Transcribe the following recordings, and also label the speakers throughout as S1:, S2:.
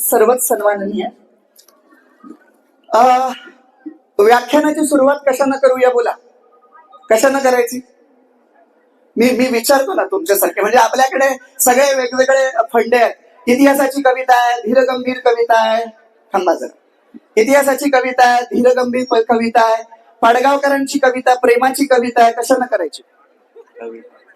S1: सर्वच सन्माननीय. व्याख्यानाची सुरुवात कशानं करूया बोला? कशानं करायची? मी मी विचारतो ना तुमच्यासारखे. म्हणजे आपल्याकडे सगळे वेगवेगळे फंडे आहेत. इतिहासाची कविता आहे धीरगंभीर कविता आहे. थांबा जरा. इतिहासाची कविता आहे धीरगंभीर कविता आहे पाडगावकरांची कविता प्रेमाची कविता आहे. कशानं करायची?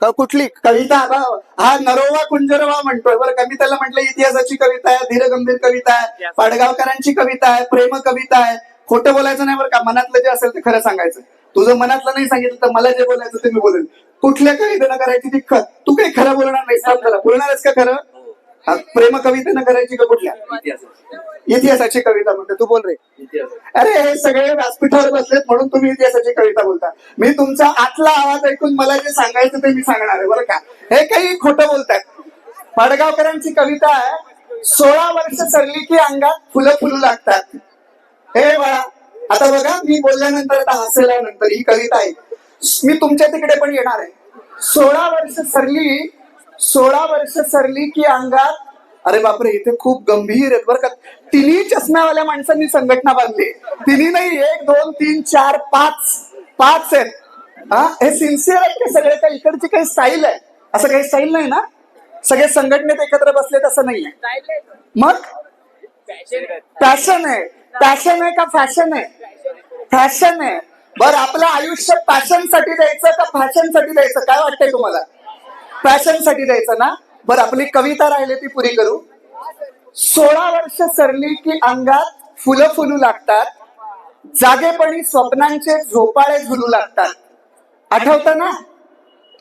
S1: क- कुठली? कविता हा- हा नरोवा कुंजरवा म्हणतोय. बरं का मी त्याला म्हटलं इतिहासाची कविता आहे धीरगंभीर कविता आहे पाडगावकरांची कविता आहे प्रेम कविता आहे. खोटं बोलायचं नाही बरं का? मनातलं जे असेल ते खरं सांगायचं. तुझं मनातलं नाही सांगितलं तर मला जे बोलायचं ते मी बोलेन. कुठल्या कवितेनं करायची ती ख- तू काही खरं बोलणार नाही सांग मला बोलणारच का खरं? हा, प्रेम कवितेनं करायची का कुठल्या? इतिहासाची कविता म्हणते तू बोल रे. अरे हे सगळे व्यासपीठावर बसलेत म्हणून तुम्ही इतिहासाची कविता बोलता. मी तुमचा आतला आवाज ऐकून मला जे सांगायचं ते मी सांगणार आहे बरं का? हे काही खोटं बोलतायत. पाडगावकरांची कविता आहे सोळा वर्ष सरली की अंगात फुलं फुलू लागतात. हे बाळा आता बघा मी बोलल्यानंतर आता हसल्यानंतर ही कविता आहे. मी तुमच्या तिकडे पण येणार आहे. सोळा वर्ष सरली सोळा वर्ष सरली की अंगात अरे बापरे इथे खूप गंभीर आहेत बरं का. तिन्ही चष्म्यावाल्या माणसांनी संघटना बांधली. तिन्ही नाही एक दोन तीन चार पाच. पाच आहेत. हा? हे सिन्सिअर आहेत ते सगळे काही इकडची काही स्टाईल आहे. असं काही स्टाईल नाही ना? सगळे संघटनेत एकत्र बसलेत असं नाहीये मग? पॅशन आहे. पॅशन आहे. का फॅशन आहे? फॅशन आहे. बर आपलं आयुष्य पॅशनसाठी द्यायचं का फॅशनसाठी द्यायचं? काय वाटतंय तुम्हाला? पॅशनसाठी द्यायचं ना? बर आपली कविता राहिली ती पुरी करू. सोळा वर्ष सरली की अंगात फुलं फुलू लागतात. जागेपणी स्वप्नांचे झोपाळे झुलू लागतात. आठवत ना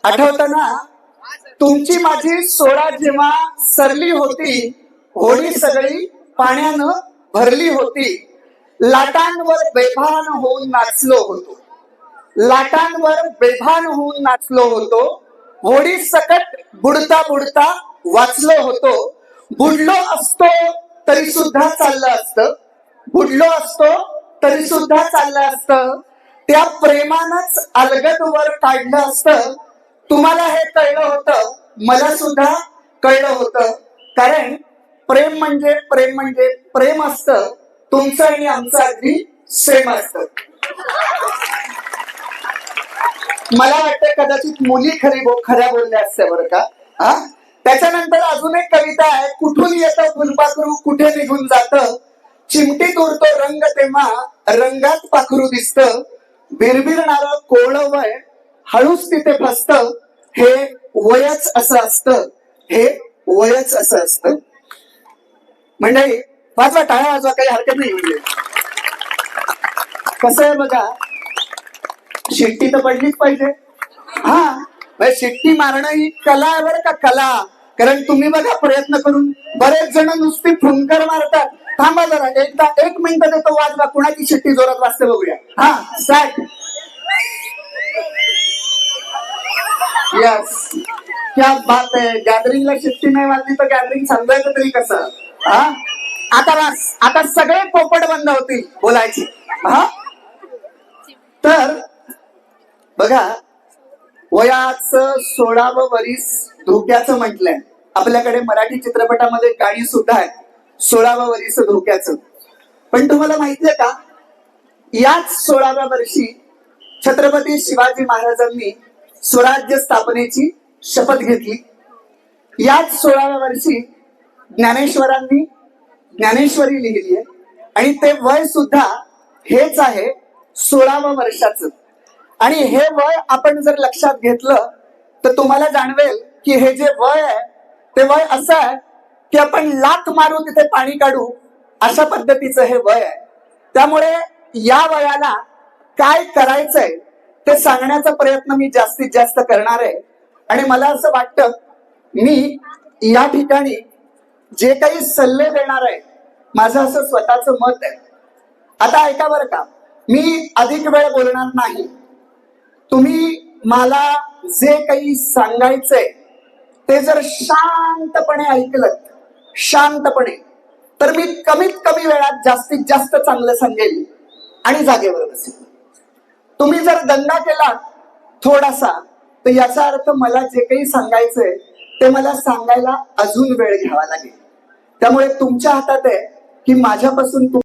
S1: आठवत ना तुमची माझी सोळा जेव्हा सरली होती होळी सगळी पाण्यानं भरली होती. लाटांवर बेभान होऊन नाचलो होतो. लाटांवर बेभान होऊन नाचलो होतो. होडी सकट बुडता बुडता वाचलो होतो. बुडलो असतो तरी सुद्धा चाललं असतं. बुडलो असतो तरी सुद्धा चाललं असतं. त्या प्रेमानच अलगद वर काढलं असतं. तुम्हाला हे कळलं होतं मला सुद्धा कळलं होतं. कारण प्रेम म्हणजे प्रेम म्हणजे प्रेम असतं. तुमचं आणि आमचं अगदी सेम असतं. मला वाटतं कदाचित मुली खरी बो खऱ्या बोलल्या असत्या बरं का? हा? त्याच्यानंतर अजून एक कविता आहे कुठून येतं फुलपाखरू कुठे निघून जात? चिमटीत उरतो रंग तेव्हा रंगात पाखरू दिसत. बिरबिरणार कोळ वय हळूच तिथे फसत. हे वयच असं असतं. हे वयच असं असतं. म्हणजे वाजवा टाळा वाजवा काही हरकत नाही म्हणजे कसं आहे बघा शिट्टी तर पडलीच पाहिजे. हा म्हणजे शिट्टी मारणं ही कला आहे बरं का? कला. कारण तुम्ही बघा प्रयत्न करून बरेच जण नुसती फुंकर मारतात. थांबा जरा एकदा एक मिनिट देतो वाजवा कुणाची शिट्टी जोरात वाजते बघूया. हा साठ. यस क्या बात आहे. गॅदरिंगला शिट्टी नाही वाजली तर गॅदरिंग समजायचं तरी कसं? हा? आता आता सगळे पोपट बंद होतील बोलायची. हा? तर बघा वयाच सोळावं वरीस धोक्याचं म्हटलंय. आपल्याकडे मराठी चित्रपटामध्ये गाणी सुद्धा आहेत. सोळावं वरीस धोक्याचं. पण तुम्हाला माहितीये का? याच सोळाव्या वर्षी छत्रपती शिवाजी महाराजांनी स्वराज्य स्थापनेची शपथ घेतली. याच सोळाव्या वर्षी ज्ञानेश्वरांनी ज्ञानेश्वरी लिहिली आहे आणि ते वय सुद्धा हेच आहे सोळाव्या वर्षाचं. आणि हे वय आपण जर लक्षात घेतलं तर तुम्हाला जाणवेल की हे जे वय आहे ते वय असं आहे की आपण लाथ मारू तिथे पाणी काढू अशा पद्धतीचं हे वय आहे. त्यामुळे या वयाला काय करायचंय ते सांगण्याचा प्रयत्न मी जास्तीत जास्त करणार आहे. आणि मला असं वाटतं मी या ठिकाणी जे काही सल्ले देणार आहे माझं असं स्वतःचं मत आहे. आता ऐका बरं का मी अधिक वेळ बोलणार नाही. तुम्ही मला जे काही सांगायचंय ते जर शांतपणे ऐकलं शांतपणे तर मी कमीत कमी वेळात जास्तीत जास्त चांगलं सांगेल आणि जागेवर बसेल तुम्ही जर दंगा केला थोडासा तर याचा अर्थ मला जे काही सांगायचंय ते मला सांगायला अजून वेळ घ्यावा लागेल. त्यामुळे तुमच्या हातात आहे की माझ्यापासून तु-